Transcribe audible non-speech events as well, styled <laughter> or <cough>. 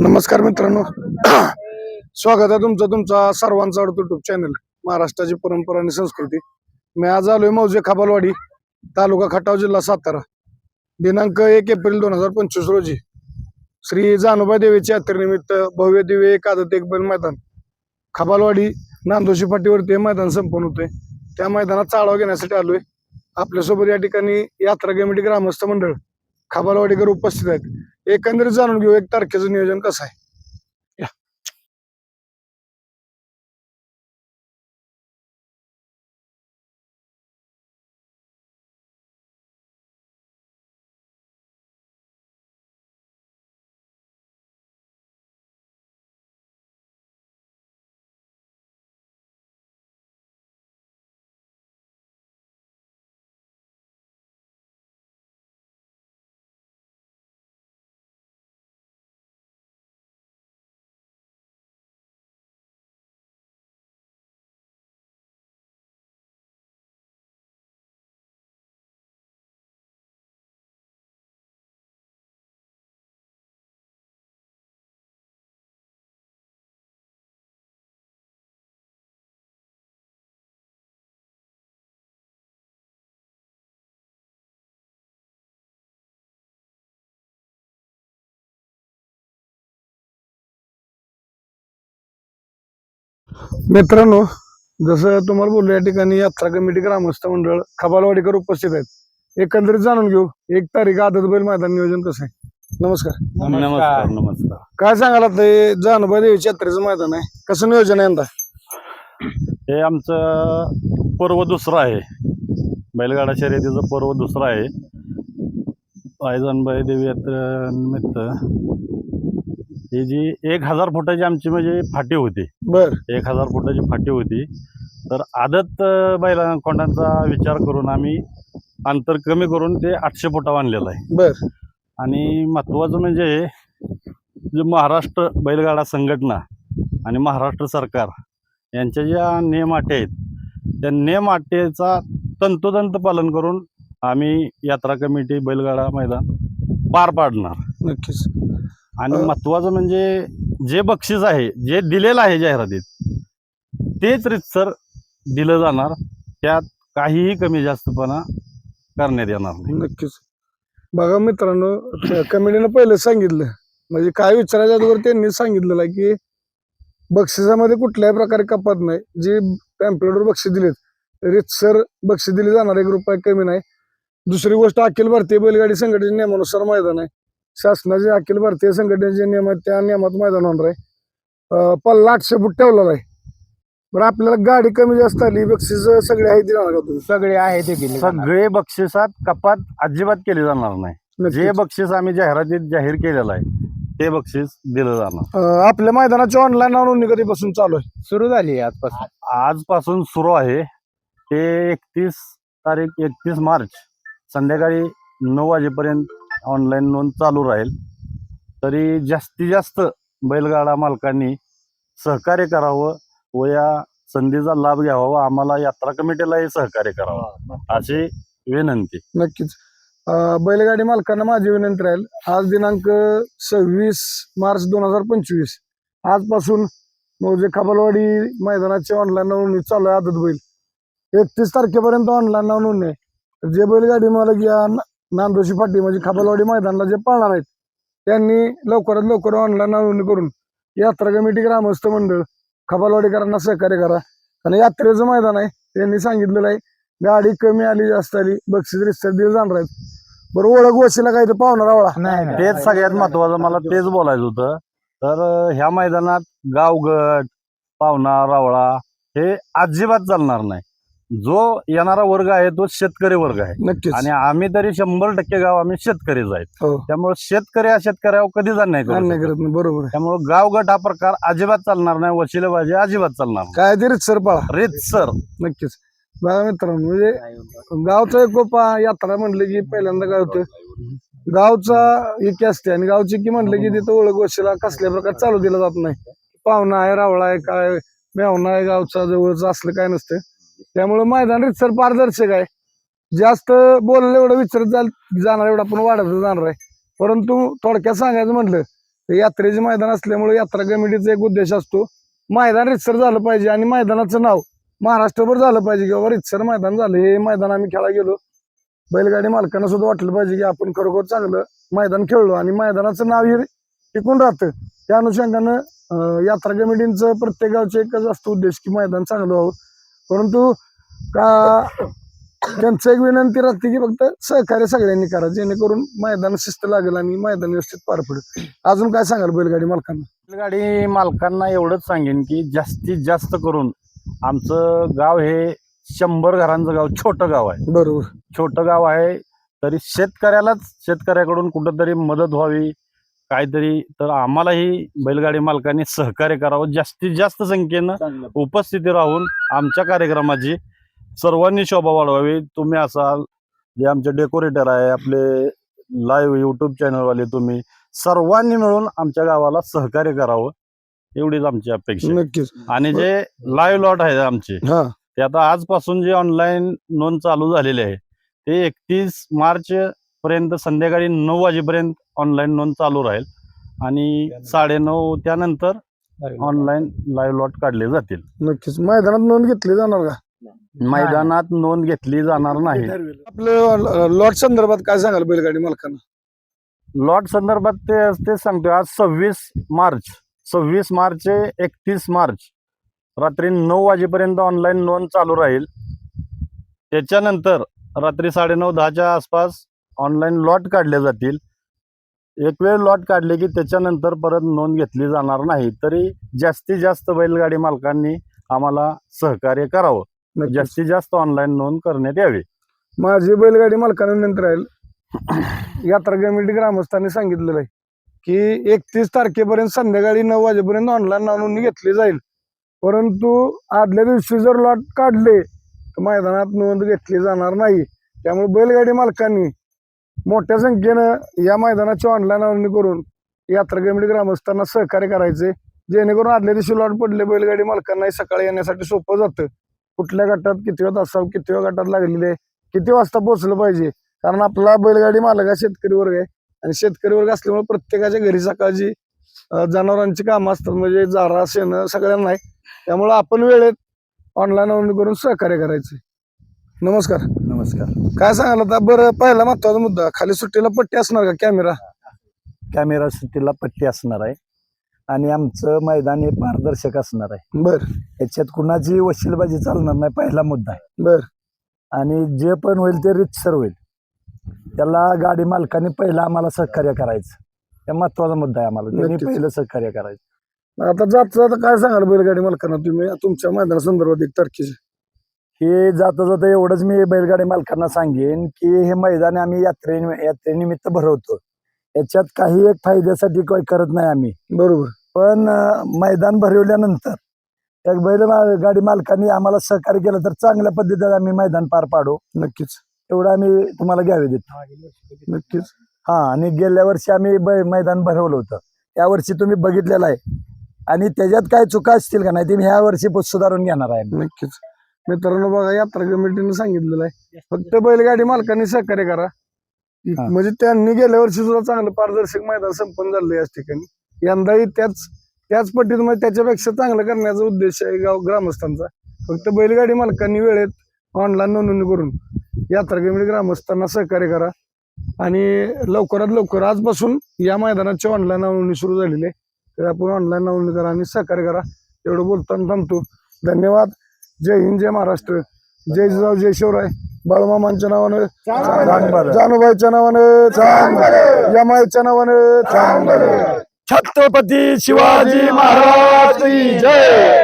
नमस्कार मित्रांनो. <clears throat> स्वागत आहे तुमचं तुमचा सर्वांचा आवडतो युट्यूब चॅनल महाराष्ट्राची परंपरा आणि संस्कृती. मी आज आलोय मौजे खाबालवाडी तालुका खटाव जिल्हा सातारा. दिनांक एक एप्रिल दोन हजार पंचवीस रोजी. श्री जानुबाई देवीच्या यात्रेनिमित्त भव्य दिव्य एक आदत एक बैल मैदान. खबालवाडी नांदोशी फाटीवरती हे मैदान संपन्न होते त्या मैदानात चाळावा घेण्यासाठी आलोय. आपल्यासोबत या ठिकाणी यात्रा कमिटी ग्रामस्थ मंडळ खाबालवाडीकर उपस्थित आहेत. एकंदरीत जाणून घेऊ एक तारखेचं नियोजन कसं आहे? मित्रांनो जसं तुम्हाला बोललो या ठिकाणी यात्रा कमिटी ग्रामस्थ मंडळ खबालवाडीकर उपस्थित आहेत. एकंदरीत जाणून घेऊ एक तारीख आदत बैल मैदान नियोजन कसं आहे? नमस्कार. नमस्कार नमस्कार. काय सांगाल आता हे जानोबा देवीच्या यात्रेचं मैदान आहे. कसं नियोजन आहे यंदा? हे आमचं पर्व दुसरं आहे. बैलगाडा शर्यतीचं पर्व दुसरं आहे. पायजनबाई देवी यात्रेनिमित्त ही जी एक हजार फुटाची आमची म्हणजे फाटी होती. बर. एक हजार फुटाची फाटी होती. तर आदत बैला कोंडांचा विचार करून आम्ही अंतर कमी करून ते आठशे फुटा आणलेलं आहे. बर. आणि महत्त्वाचं म्हणजे जे महाराष्ट्र बैलगाडा संघटना आणि महाराष्ट्र सरकार यांच्या ज्या नियम अटी आहेत त्या नियम अटीचा तंतोतंत पालन करून आम्ही यात्रा कमिटी बैलगाडा मैदान पार पाडणार. नक्कीच. आणि महत्त्वाचं म्हणजे जे बक्षीस आहे जे दिलेलं आहे जाहिरातीत तेच रितसर दिलं जाणार. त्यात काहीही कमी जास्तपणा करण्यात येणार नाही. नक्कीच. बघा मित्रांनो कमिटीनं पहिलं सांगितलं. म्हणजे काय विचारायच्या अगोदर त्यांनी सांगितलेलं आहे की बक्षिसामध्ये कुठल्याही प्रकारे कपात नाही. जे पॅम्पलेटवर बक्षीस दिलेत रितसर बक्षीस दिले जाणार एक रुपया कमी नाही. दुसरी गोष्ट अखिल भारतीय बैलगाडी संघटनेच्या नियमानुसार मैदान आहे. शासनाचे अखिल भारतीय संघटनेचे नियम आहेत त्या नियमात मैदान होणार आहे. पल्ला आठशे फूट ठेवलेला आहे. बरं आपल्याला गाडी कमी जास्त आली बक्षीस सगळे आहे देणार का तुम्ही सगळे आहे ते दिले सगळे बक्षिसात कपात अजिबात केली जाणार नाही. जे. बक्षीस आम्ही जाहिरातीत जाहीर केलेलं आहे ते बक्षीस दिलं जाणार. आपल्या मैदानाची ऑनलाईन नोंदणी कधीपासून चालू आहे. सुरू झाली आजपासून. आजपासून सुरू आहे. ते एकतीस तारीख एकतीस मार्च संध्याकाळी नऊ वाजेपर्यंत ऑनलाईन नोंद चालू राहील. तरी जास्तीत जास्त बैलगाडा मालकांनी सहकार्य करावं व या संधीचा लाभ घ्यावा व आम्हाला यात्रा कमिटीलाही सहकार्य करावं. अशी विनंती. नक्कीच. बैलगाडी मालकांना माझी विनंती राहील. आज दिनांक सव्वीस मार्च दोन हजार पंचवीस. आजपासून मौजे खबालवाडी मैदानाची ऑनलाईन नोंदणी चालू आहे आदत बैल. एकतीस तारखेपर्यंत ऑनलाईन नोंदणी आहे. जे बैलगाडी मालक या नांदोशी फाटी म्हणजे खबालवाडी मैदानाला जे पाळणार आहेत त्यांनी लवकरात लवकर ऑनलाईन नोंदणी करून यात्रा कमिटी ग्रामस्थ मंडळ खबालवाडीकरांना सहकार्य करा. आणि यात्रेचं मैदान आहे त्यांनी सांगितलेलं आहे गाडी कमी आली जास्त आली बक्षीस रिस्टर दिले जाणार आहेत. बरं ओळख वशीला काय तर पाहुणा रावळा नाही. तेच सगळ्यात महत्वाचं मला तेच बोलायचं होतं. तर ह्या मैदानात गावगट पावना रावळा हे अजिबात चालणार नाही. जो येणारा वर्ग आहे तो शेतकरी वर्ग आहे. नक्कीच. आणि आम्ही तरी शंभर टक्के गाव आम्ही शेतकरीच आहेत हो. त्यामुळे शेतकरी हा शेतकऱ्यावर अन्याय करू अन्याय शकत करत नाही. बरोबर. आहे त्यामुळे गावगट हा प्रकार अजिबात चालणार नाही वशिलेबाजी अजिबात चालणार नाही. काय तरी सर पाळा. रीत सर. नक्कीच. बघा मित्रांनो म्हणजे गावचा एक गोपा यात्रा म्हणलं की पहिल्यांदा काय होतं? गावचा एकी असते आणि गावची की म्हणलं की तिथं ओळख वशिला कसल्या प्रकार चालू दिला जात नाही. पाहुणा आहे रावळा आहे काय मेवणा आहे गावचा जवळचं असलं काय नसतं. त्यामुळे मैदान रितसर पारदर्शक आहे. जास्त बोललं एवढं विचारत जाणार एवढं आपण वाढत जाणार आहे. परंतु थोडक्यात सांगायचं म्हटलं यात्रेचे मैदान असल्यामुळे यात्रा कमिटीचा एक उद्देश असतो मैदान रितसर झालं पाहिजे आणि मैदानाचं नाव महाराष्ट्रभर झालं पाहिजे किंवा रितसर मैदान झालं हे मैदान आम्ही खेळा गेलो. बैलगाडी मालकांना सुद्धा वाटलं पाहिजे की आपण खरोखर चांगलं मैदान खेळलो आणि मैदानाचं नाव हे टिकून राहतं. त्या अनुषंगानं यात्रा कमिटींचं प्रत्येक गावचे एकच असतो उद्देश की मैदान चांगलं व्हावं. परंतु का त्यांचं एक विनंती राहते की फक्त सहकार्य सगळ्यांनी करा जेणेकरून मैदान शिस्त लागेल आणि मैदान व्यवस्थित पार पडेल. अजून काय सांगाल बैलगाडी मालकांना? गाडी मालकांना एवढंच सांगेन की जास्तीत जास्त करून आमचं गाव हे शंभर घरांचं गाव छोटं गाव आहे. बरोबर. छोटं गाव आहे तरी शेतकऱ्यालाच शेतकऱ्याकडून कुठंतरी मदत व्हावी काहीतरी तर आम्हालाही बैलगाडी मालकांनी सहकार्य करावं. जास्तीत जास्त संख्येनं उपस्थिती राहून आमच्या कार्यक्रमाची सर्वांनी शोभा वाढवावी. तुम्ही असाल जे आमचे डेकोरेटर आहे आपले लाईव्ह युट्यूब चॅनलवाले तुम्ही सर्वांनी मिळून आमच्या गावाला सहकार्य करावं. एवढीच आमची अपेक्षा आहे. नक्कीच. आणि जे लाईव्ह लॉट आहेत आमचे हा. ते आता आजपासून जे ऑनलाईन नोंद चालू झालेली आहे ते एकतीस मार्च पर्यंत संध्याकाळी नऊ वाजेपर्यंत ऑनलाईन नोंद चालू राहील. आणि साडेनऊ त्यानंतर ऑनलाईन लाईव्ह लॉट काढले जातील. नक्कीच. मैदानात नोंद घेतली जाणार का? मैदानात नोंद घेतली जाणार नाही. आपलं लॉट संदर्भात काय सांगाल बैलगाडी मालकांना? लॉट संदर्भात ते तेच सांगतोय. आज सव्वीस मार्च सव्वीस मार्च एकतीस मार्च रात्री नऊ वाजेपर्यंत ऑनलाईन नोंद चालू राहील. त्याच्यानंतर रात्री साडेनऊ दहाच्या आसपास ऑनलाईन लॉट काढले जातील. एक वेळ लॉट काढले की त्याच्यानंतर परत नोंद घेतली जाणार नाही. तरी जास्तीत जास्त बैलगाडी मालकांनी आम्हाला सहकार्य करावं. जास्तीत जास्त ऑनलाईन नोंद करण्यात यावी. माझी बैलगाडी मालकांना नंतर राहील यात्रा कमिटी ग्रामस्थांनी सांगितलेलं आहे की एकतीस तारखेपर्यंत संध्याकाळी नऊ वाजेपर्यंत ऑनलाईन नोंदणी घेतली जाईल. परंतु आदल्या दिवशी जर लॉट काढले तर मैदानात नोंद घेतली जाणार नाही. त्यामुळे बैलगाडी मालकांनी मोठ्या संख्येनं या मैदानाची ऑनलाईन नोंदणी करून यात्रा कमिटी ग्रामस्थांना सहकार्य करायचे जेणेकरून आदल्या दिवशी लॉट पडले बैलगाडी मालकांनाही सकाळी येण्यासाठी सोपं जातं. कुठल्या गटात किती वेळ तासाव किती वेळ गटात लागलेले आहे किती वाजता पोहोचलं पाहिजे? कारण आपला बैलगाडी मालक हा शेतकरी वर्ग आहे. आणि शेतकरी वर्ग असल्यामुळे प्रत्येकाच्या घरी सकाळची जनावरांची कामं असतात. म्हणजे जारा शेणं सगळ्यांना त्यामुळे आपण वेळेत ऑनलाईन नोंदणी करून सहकार्य करायचे. नमस्कार. नमस्कार. काय सांगाल आता? बरं पहिला महत्त्वाचा मुद्दा खाली सुट्टीला पट्टी असणार का कॅमेरा? कॅमेरा सुट्टीला पट्टी असणार आहे. आणि आमचं मैदान हे पारदर्शक असणार आहे. बर. याच्यात कुणाची वशीलबाजी चालणार नाही पहिला मुद्दा आहे. बर. आणि जे पण होईल ते रितसर होईल. त्याला गाडी मालकाने पहिला आम्हाला सहकार्य करायचं. हे महत्त्वाचा मुद्दा आहे आम्हाला. त्यांनी नक्कीच. पहिलं सहकार्य करायचं. आता जात जाता काय सांगाल बैलगाडी मालकांना? तुम्ही तुमच्या मैदाना संदर्भात एक तारखेचे. हे जाता जाता एवढंच मी बैलगाडी मालकांना सांगेन की हे मैदान आम्ही यात्रे यात्रेनिमित्त भरवतो. याच्यात काही एक फायद्यासाठी काही करत नाही आम्ही. बरोबर. पण मैदान भरवल्यानंतर एक बैल मा- गाडी मालकांनी आम्हाला सहकार्य केलं तर चांगल्या पद्धतीने आम्ही मैदान पार पाडू. नक्कीच. एवढं आम्ही तुम्हाला घ्यावे देतो. नक्कीच. हा आणि गेल्या वर्षी आम्ही मैदान भरवलं होतं. या वर्षी तुम्ही बघितलेलं आहे. आणि त्याच्यात काय चुका असतील का नाही ते मी ह्या वर्षी सुधारून घेणार आहे. नक्कीच. मित्रांनो बघा यात्रा कमिटीने सांगितलेलं आहे. फक्त बैलगाडी मालकांनी सहकार्य करा. म्हणजे त्यांनी गेल्या वर्षी सुद्धा चांगलं पारदर्शक मैदान संपन्न झालं याच ठिकाणी. यंदाही त्याच त्याच पट्टीमध्ये त्याच्यापेक्षा चांगलं करण्याचा उद्देश आहे गाव ग्रामस्थांचा. फक्त बैलगाडी मालकांनी वेळेत ऑनलाईन नोंदणी करून यात्रा कमिटी ग्रामस्थांना सहकार्य करा. आणि लवकरात लवकर आजपासून या मैदानाची ऑनलाईन नोंदणी सुरू झालेली आहे. तर आपण ऑनलाईन नोंदणी करा आणि सहकार्य करा. एवढं बोलताना थांबतो. धन्यवाद. जय हिंद जय महाराष्ट्र. जय जिजाऊ जय शिवराय. बाळमामांच्या नावानं. जानूबाईच्या नावानं यमाईच्या नावानं छत्रपती शिवाजी महाराज जय.